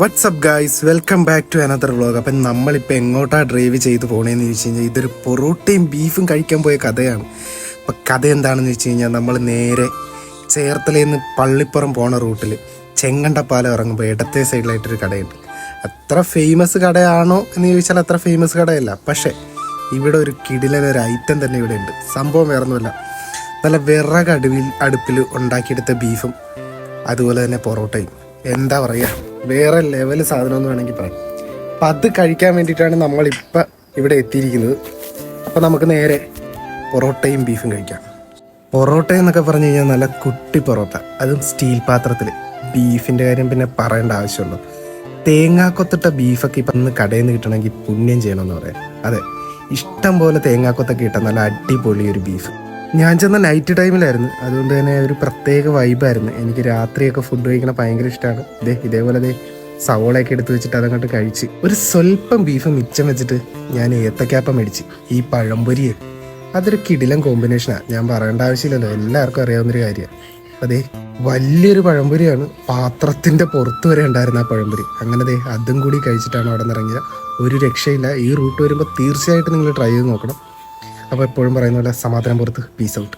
What's up guys welcome back to another vlog അപ്പം നമ്മളിപ്പോൾ എങ്ങോട്ടാണ് ഡ്രൈവ് ചെയ്ത് പോണേന്ന് ചോദിച്ചു കഴിഞ്ഞാൽ ഇതൊരു പൊറോട്ടയും ബീഫും കഴിക്കാൻ പോയ കഥയാണ്. അപ്പം കഥ എന്താണെന്ന് വെച്ച് കഴിഞ്ഞാൽ നമ്മൾ നേരെ ചേർത്തലയിൽ നിന്ന് പള്ളിപ്പുറം പോണ റൂട്ടിൽ ചെങ്ങണ്ടപ്പാലം ഇറങ്ങുമ്പോൾ ഇടത്തെ സൈഡിലായിട്ടൊരു കടയുണ്ട്. അത്ര ഫേമസ് കടയാണോ എന്ന് ചോദിച്ചാൽ അത്ര ഫേമസ് കടയല്ല. പക്ഷേ ഇവിടെ ഒരു കിടിലൊരു ഐറ്റം തന്നെ ഇവിടെ ഉണ്ട്. സംഭവം വേറൊന്നുമില്ല. നല്ല വിറക് അടുവിൽ അടുപ്പിൽ ഉണ്ടാക്കിയെടുത്ത ബീഫും അതുപോലെ തന്നെ പൊറോട്ടയും. എന്താ പറയുക വേറെ ലെവൽ സാധനം എന്ന് വേണമെങ്കിൽ പറയാം. അപ്പം അത് കഴിക്കാൻ വേണ്ടിയിട്ടാണ് നമ്മളിപ്പോൾ ഇവിടെ എത്തിയിരിക്കുന്നത്. അപ്പം നമുക്ക് നേരെ പൊറോട്ടയും ബീഫും കഴിക്കാം. പൊറോട്ട എന്നൊക്കെ പറഞ്ഞു കഴിഞ്ഞാൽ നല്ല കുട്ടി പൊറോട്ട. അതും സ്റ്റീൽ പാത്രത്തിൽ. ബീഫിന്റെ കാര്യം പിന്നെ പറയേണ്ട ആവശ്യമുള്ളൂ. തേങ്ങാക്കൊത്തിട്ട ബീഫൊക്കെ ഇപ്പം ഇന്ന് കടയിൽ നിന്ന് കിട്ടണമെങ്കിൽ പുണ്യം ചെയ്യണമെന്ന് പറയാം. അതെ ഇഷ്ടം പോലെ തേങ്ങാക്കൊത്തൊക്കെ കിട്ടാൻ നല്ല അടിപൊളി ഒരു ബീഫ് ഞാൻ ചെന്ന നൈറ്റ് ടൈമിലായിരുന്നു അതുകൊണ്ട് തന്നെ ഒരു പ്രത്യേക വൈബായിരുന്നു എനിക്ക് രാത്രിയൊക്കെ ഫുഡ് കഴിക്കണ ഭയങ്കര ഇഷ്ടമാണ് ഇതേ ഇതേപോലെ ദേ സവോളയൊക്കെ എടുത്ത് വെച്ചിട്ട് അതങ്ങോട്ട് കഴിച്ച്. ഒരു സ്വല്പം ബീഫ് മിച്ചം വെച്ചിട്ട് ഞാൻ ഏത്തക്കാപ്പം മേടിച്ച്. ഈ പഴംപൊരിയെ അതൊരു കിടിലം കോമ്പിനേഷനാണ് ഞാൻ പറയേണ്ട ആവശ്യമില്ലല്ലോ. എല്ലാവർക്കും അറിയാവുന്നൊരു കാര്യമാണ് അതെ വലിയൊരു പഴംപൊരിയാണ്. പാത്രത്തിന്റെ പുറത്ത് വരെ ഉണ്ടായിരുന്ന ആ പഴംപൊരി. അങ്ങനെ ദേ അതും കൂടി കഴിച്ചിട്ടാണ് അവിടെ നിന്ന് ഇറങ്ങിയത്. ഒരു രക്ഷയില്ല. ഈ റൂട്ട് വരുമ്പോൾ തീർച്ചയായിട്ടും നിങ്ങൾ ട്രൈ ചെയ്ത് നോക്കണം. അപ്പോൾ എപ്പോഴും പറയുന്ന പോലെ സമാധാനം പുറത്ത്. Peace out